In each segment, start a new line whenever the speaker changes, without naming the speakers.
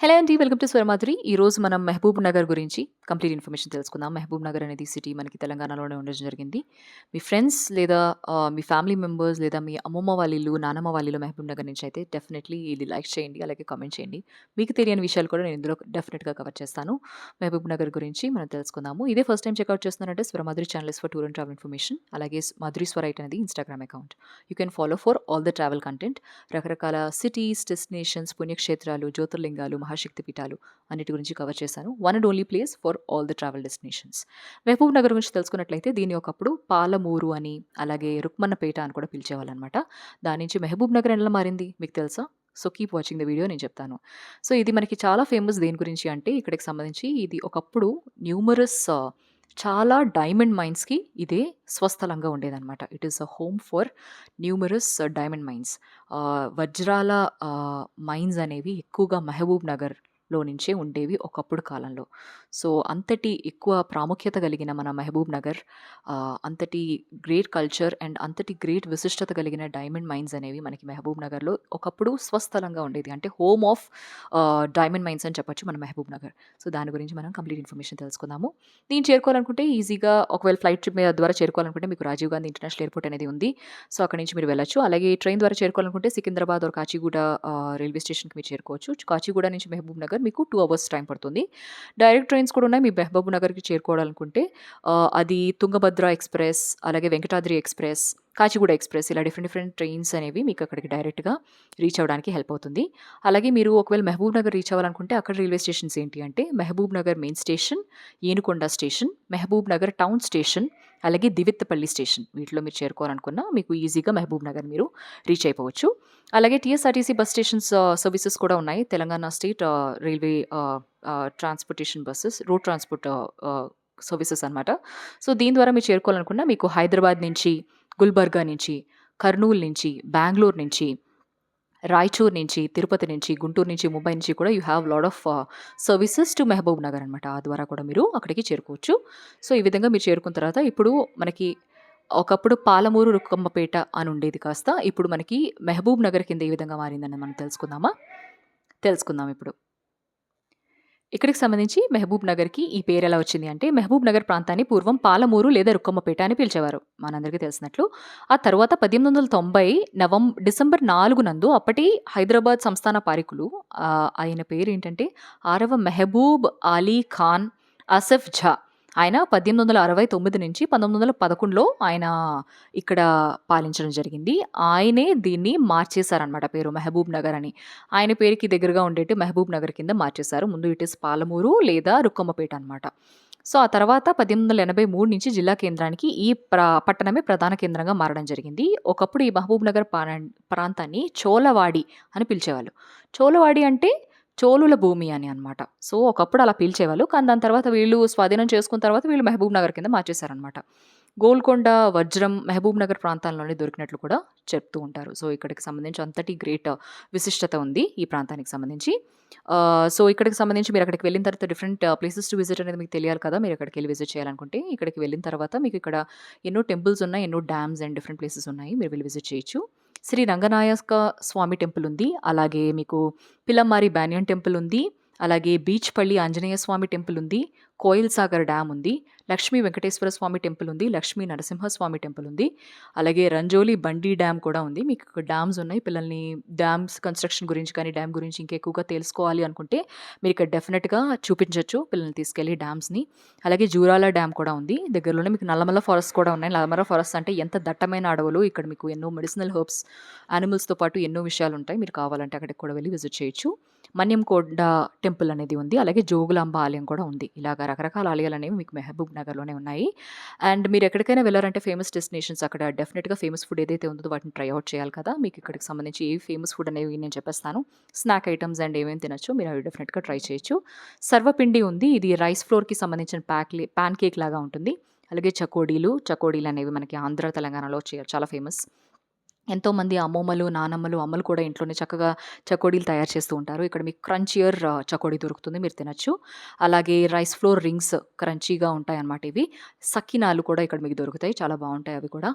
Hello అండి welcome to Swaramadhuri ఈరోజు మనం మహబూబ్ నగర్ గురించి కంప్లీట్ ఇన్ఫర్మేషన్ తెలుసుకుందాం. మహబూబ్ నగర్ అనేది సిటీ మనకి తెలంగాణలోనే ఉండడం జరిగింది. మీ ఫ్రెండ్స్ లేదా మీ ఫ్యామిలీ మెంబర్స్ లేదా మీ అమ్మమ్మ వాళ్ళ నానమ్మ వాళ్ళ మహబూబ్ నగర్ నుంచి అయితే డెఫినెట్లీ ఇది లైక్ చేయండి అలాగే కామెంట్ చేయండి. మీకు తెలియని విషయాలు కూడా నేను ఇందులో డెఫినెట్గా కవర్ చేస్తాను. మహబూబ్ నగర్ గురించి మనం తెలుసుకుందాము. ఇదే ఫస్ట్ టైం చెక్అవుట్ చేస్తున్నారంటే Swaramadhuri channels for tour and travel information అలాగే మాధురి స్వరైట్ అనేది Instagram account you can follow for all the travel content రకరకాల సిటీస్ డెస్టినేషన్స్ పుణ్యక్షేత్రాలు జ్యోతిర్లింగాలు మహాశక్తి పీఠాలు అన్నిటి గురించి కవర్ చేశాను. One and only place for all the travel destinations Mahabub Nagar గురించి తెలుసుకున్నట్లయితే దీన్ని ఒకప్పుడు పాలమూరు అని అలాగే రుక్మన్నపేట అని కూడా పిలిచేవాళ్ళనమాట. దాని నుంచి మహబూబ్ నగర్ ఎలా మారింది మీకు తెలుసా? So keep watching the video నేను చెప్తాను. సో ఇది మనకి చాలా ఫేమస్ దేని గురించి అంటే ఇక్కడికి సంబంధించి ఇది ఒకప్పుడు న్యూమరస్ చాలా డైమండ్ మైన్స్కి ఇదే స్వస్థలంగా ఉండేదన్నమాట. It is a home for numerous diamond mines. వజ్రాల మైన్స్ అనేవి ఎక్కువగా మహబూబ్ నగర్ లో నుంచే ఉండేవి ఒకప్పుడు కాలంలో. సో అంతటి ఎక్కువ ప్రాముఖ్యత కలిగిన మన మహబూబ్ నగర్ అంతటి గ్రేట్ కల్చర్ అండ్ అంతటి గ్రేట్ విశిష్టత కలిగిన డైమండ్ మైన్స్ అనేవి మనకి మహబూబ్ నగర్లో ఒకప్పుడు స్వస్థలంగా ఉండేది. అంటే హోమ్ ఆఫ్ డైమండ్ మైన్స్ అని చెప్పొచ్చు మన మహబూబ్ నగర్. సో దాని గురించి మనం కంప్లీట్ ఇన్ఫర్మేషన్ తెలుసుకుందాము. దీన్ని చేరుకోవాలనుకుంటే ఈజీగా ఒకవేళ ఫ్లైట్ ట్రిప్ ద్వారా చేరుకోవాలనుకుంటే మీకు రాజీవ్ గాంధీ ఇంటర్నేషనల్ ఎయిర్పోర్ట్ అనేది ఉంది. సో అక్కడి నుంచి మీరు వెళ్ళొచ్చు. అలాగే ట్రైన్ ద్వారా చేరుకోవాలనుకుంటే సికింద్రాబాద్ ఒక కాచిగూడ రైల్వే స్టేషన్కి మీరు చేరుకోవచ్చు. కాచిగూడ నుంచి మహబూబ్ నగర్ మీకు టూ అవర్స్ టైం పడుతుంది. డైరెక్ట్ ట్రైన్స్ కూడా ఉన్నాయి. మీ మహబూబ్ నగర్కి చేరుకోవాలనుకుంటే అది తుంగభద్ర ఎక్స్ప్రెస్ అలాగే వెంకటాద్రి ఎక్స్ప్రెస్ కాచిగూడ ఎక్స్ప్రెస్ ఇలా డిఫరెంట్ డిఫరెంట్ ట్రైన్స్ అనేవి మీకు అక్కడికి డైరెక్ట్గా రీచ్ అవ్వడానికి హెల్ప్ అవుతుంది. అలాగే మీరు ఒకవేళ మహబూబ్ నగర్ రీచ్ అవ్వాలనుకుంటే అక్కడ రైల్వే స్టేషన్స్ ఏంటి అంటే Mahabub Nagar main station Enukonda station Mahabub Nagar town station అలాగే దివిత్తపల్లి స్టేషన్ వీటిలో మీరు చేరుకోవాలనుకున్నా మీకు ఈజీగా మహబూబ్ నగర్ మీరు రీచ్ అయిపోవచ్చు. అలాగే టీఎస్ఆర్టీసీ బస్ స్టేషన్స్ సర్వీసెస్ కూడా ఉన్నాయి. Telangana state railway transportation buses road transport services అనమాట సో దీని ద్వారా మీరు చేరుకోవాలనుకున్నా మీకు హైదరాబాద్ నుంచి గుల్బర్గా నుంచి కర్నూలు నుంచి బెంగళూరు నుంచి రాయచూర్ నుంచి తిరుపతి నుంచి గుంటూరు నుంచి ముంబై నుంచి కూడా you have lot of services to Mahabub Nagar అనమాట ఆ ద్వారా కూడా మీరు అక్కడికి చేరుకోవచ్చు. సో ఈ విధంగా మీరు చేరుకున్న తర్వాత ఇప్పుడు మనకి ఒకప్పుడు పాలమూరు రుక్కమ్మపేట అని ఉండేది కాస్త ఇప్పుడు మనకి మెహబూబ్ నగర్ కింద ఏ విధంగా మారిందని మనం తెలుసుకుందామా? తెలుసుకుందాం ఇప్పుడు. ఇక్కడికి సంబంధించి మహబూబ్ నగర్కి ఈ పేరు ఎలా వచ్చింది అంటే మహబూబ్ నగర్ ప్రాంతాన్ని పూర్వం పాలమూరు లేదా రుక్కమ్మపేట అని పిలిచేవారు. మనందరికీ తెలిసినట్లు ఆ తర్వాత పద్దెనిమిది వందల తొంభై నవం డిసెంబర్ నాలుగు నందు అప్పటి హైదరాబాద్ సంస్థాన పారికులు ఆయన పేరు ఏంటంటే ఆరవ మెహబూబ్ అలీ ఖాన్ అసఫ్ ఝా. ఆయన పద్దెనిమిది వందల అరవై తొమ్మిది నుంచి పంతొమ్మిది వందల పదకొండులో ఆయన ఇక్కడ పాలించడం జరిగింది. ఆయనే దీన్ని మార్చేశారనమాట పేరు మహబూబ్ నగర్ అని. ఆయన పేరుకి దగ్గరగా ఉండేటి మహబూబ్ నగర్ కింద మార్చేశారు. ముందు ఇట్ ఇస్ పాలమూరు లేదా రుక్కమ్మపేట అనమాట సో ఆ తర్వాత పద్దెనిమిది వందల ఎనభై మూడు నుంచి జిల్లా కేంద్రానికి ఈ ప్ర పట్టణమే ప్రధాన కేంద్రంగా మారడం జరిగింది. ఒకప్పుడు ఈ మహబూబ్ నగర్ ప్రాంతాన్ని చోళవాడి అని పిలిచేవాళ్ళు. చోళవాడి అంటే చోళుల భూమి అని అనమాట సో ఒకప్పుడు అలా పిలిచేవాళ్ళు. కానీ దాని తర్వాత వీళ్ళు స్వాధీనం చేసుకున్న తర్వాత వీళ్ళు మహబూబ్ నగర్ కింద మార్చేశారనమాట గోల్కొండ వజ్రం మహబూబ్ నగర్ ప్రాంతాల్లోనే దొరికినట్లు కూడా చెప్తూ ఉంటారు. సో ఇక్కడికి సంబంధించి అంతటి గ్రేట్ విశిష్టత ఉంది ఈ ప్రాంతానికి సంబంధించి. సో ఇక్కడికి సంబంధించి మీరు అక్కడికి వెళ్ళిన తర్వాత డిఫరెంట్ ప్లేసెస్ టు విజిట్ అనేది మీకు తెలియాలి కదా? మీరు అక్కడికి వెళ్ళి విజిట్ చేయాలనుకుంటే ఇక్కడికి వెళ్ళిన తర్వాత మీకు ఇక్కడ ఎన్నో టెంపుల్స్ ఉన్నాయి ఎన్నో డ్యామ్స్ అండ్ డిఫరెంట్ ప్లేసెస్ ఉన్నాయి. మీరు వెళ్ళి విజిట్ చేయొచ్చు. శ్రీ రంగనాయక స్వామి టెంపుల్ ఉంది. అలాగే మీకు పిల్లమ్మారి బ్యానియన్ టెంపుల్ ఉంది. అలాగే బీచ్పల్లి ఆంజనేయ స్వామి టెంపుల్ ఉంది కోయిల్ సాగర్ డ్యామ్ ఉంది లక్ష్మీ వెంకటేశ్వర స్వామి టెంపుల్ ఉంది లక్ష్మీ నరసింహ స్వామి టెంపుల్ ఉంది. అలాగే రంజోలి బండి డ్యామ్ కూడా ఉంది. మీకు ఇక్కడ డ్యామ్స్ ఉన్నాయి. పిల్లల్ని డ్యామ్స్ కన్స్ట్రక్షన్ గురించి కానీ డ్యామ్ గురించి ఇంకా ఎక్కువగా తెలుసుకోవాలి అనుకుంటే మీరు ఇక్కడ డెఫినెట్గా చూపించవచ్చు పిల్లల్ని తీసుకెళ్ళి డ్యామ్స్ని. అలాగే జూరాల డ్యామ్ కూడా ఉంది. దగ్గరలోనే మీకు నల్లమల్ల ఫారెస్ట్ కూడా ఉన్నాయి. నల్లమల్ల ఫారెస్ట్ అంటే ఎంత దట్టమైన అడవులు. ఇక్కడ మీకు ఎన్నో మెడిసినల్ హెర్బ్స్ యానిమల్స్తో పాటు ఎన్నో విషయాలు ఉంటాయి. మీరు కావాలంటే అక్కడికి కూడా వెళ్ళి విజిట్ చేయొచ్చు. మన్యంకొండ టెంపుల్ అనేది ఉంది. అలాగే జోగులాంబ ఆలయం కూడా ఉంది. ఇలాగ రకరకాల ఆలయాలు అనేవి మీకు మెహబూబ్ నగర్లోనే ఉన్నాయి. అండ్ మీరు ఎక్కడికైనా వెళ్ళారంటే ఫేమస్ డెస్టినేషన్స్ అక్కడ డెఫినెట్గా ఫేమస్ ఫుడ్ ఏదైతే ఉందో వాటిని ట్రై అవుట్ చేయాలి కదా. మీకు ఇక్కడికి సంబంధించి ఏ ఫేమస్ ఫుడ్ అనేవి నేను చెప్పేస్తాను. స్నాక్ ఐటమ్స్ అండ్ ఏమేమి తినచ్చు మీరు అవి డెఫినెట్గా ట్రై చేయొచ్చు. సర్వపిండి ఉంది. ఇది రైస్ ఫ్లోర్కి సంబంధించిన ప్యాక్ పాన్ కేక్ లాగా ఉంటుంది. అలాగే చకోడీలు చకోడీలు అనేవి మనకి ఆంధ్ర తెలంగాణలో చాలా ఫేమస్. ఎంతోమంది అమ్మమ్మలు నానమ్మలు అమ్మలు కూడా ఇంట్లోనే చక్కగా చకోడీలు తయారు చేస్తూ ఉంటారు. ఇక్కడ మీకు క్రంచియర్ చకోడీ దొరుకుతుంది మీరు తినచ్చు. అలాగే రైస్ ఫ్లోర్ రింగ్స్ క్రంచీగా ఉంటాయి అన్నమాట ఇవి. సకినాలు కూడా ఇక్కడ మీకు దొరుకుతాయి చాలా బాగుంటాయి అవి కూడా.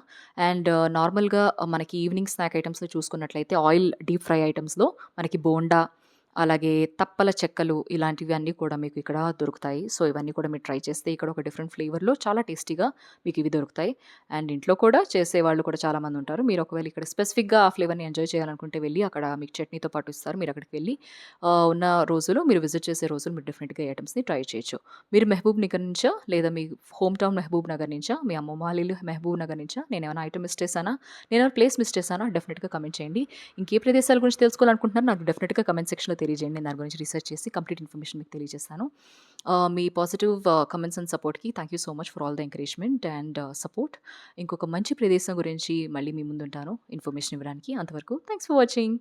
అండ్ నార్మల్గా మనకి ఈవినింగ్ స్నాక్ ఐటమ్స్లో చూసుకున్నట్లయితే ఆయిల్ డీప్ ఫ్రై ఐటమ్స్లో మనకి బోండా అలాగే తప్పల చెక్కలు ఇలాంటివి అన్నీ కూడా మీకు ఇక్కడ దొరుకుతాయి. సో, ఇవన్నీ కూడా మీరు ట్రై చేస్తే ఇక్కడ ఒక డిఫరెంట్ ఫ్లేవర్‌లో చాలా టేస్టీగా మీకు ఇవి దొరుకుతాయి. అండ్ ఇంట్లో కూడా చేసేవాళ్ళు కూడా చాలామంది ఉంటారు. మీరు ఒకవేళ ఇక్కడ స్పెసిఫిక్‌గా ఆ ఫ్లేవర్‌ని ఎంజాయ్ చేయాలనుకుంటే వెళ్ళి అక్కడ మీకు చట్నీతో పాటు ఇస్తారు. మీరు అక్కడికి వెళ్ళి ఉన్న రోజులు మీరు విజిట్ చేసే రోజులు మీరు డిఫరెంట్గా ఐటమ్స్ని ట్రై చేయొచ్చు. మీరు మెహబూబ్ నగర్ నుంచా లేదా మీ హోమ్ టౌన్ మెహబూబ్ నగర్ నుంచా? మీ అమ్మమ్మ వాళ్ళు మెహబూబ్ నగర్ నుంచా? నేను ఏమైనా ఐటమ్ మిస్ చేశానా? నేను ప్లేస్ మిస్ చేశానా? డెఫినెట్గా కమెంట్ చేయండి. ఇంకే ప్రదేశాల గురించి తెలుసుకోవాలనుకుంటున్నారు నాకు డెఫినెట్గా కమెంట్ సెక్షన్‌లో తెలియజేయండి. దాని గురించి రీసెర్చ్ చేసి కంప్లీట్ ఇన్ఫర్మేషన్ మీకు తెలియజేస్తాను. మీ positive comments and సపోర్ట్‌కి thank you so much for all the encouragement and support. ఇంకొక మంచి ప్రదేశం గురించి మళ్ళీ మీ ముందుంటాను ఇన్ఫర్మేషన్ ఇవ్వడానికి. అంతవరకు థ్యాంక్స్ ఫర్ వాచింగ్.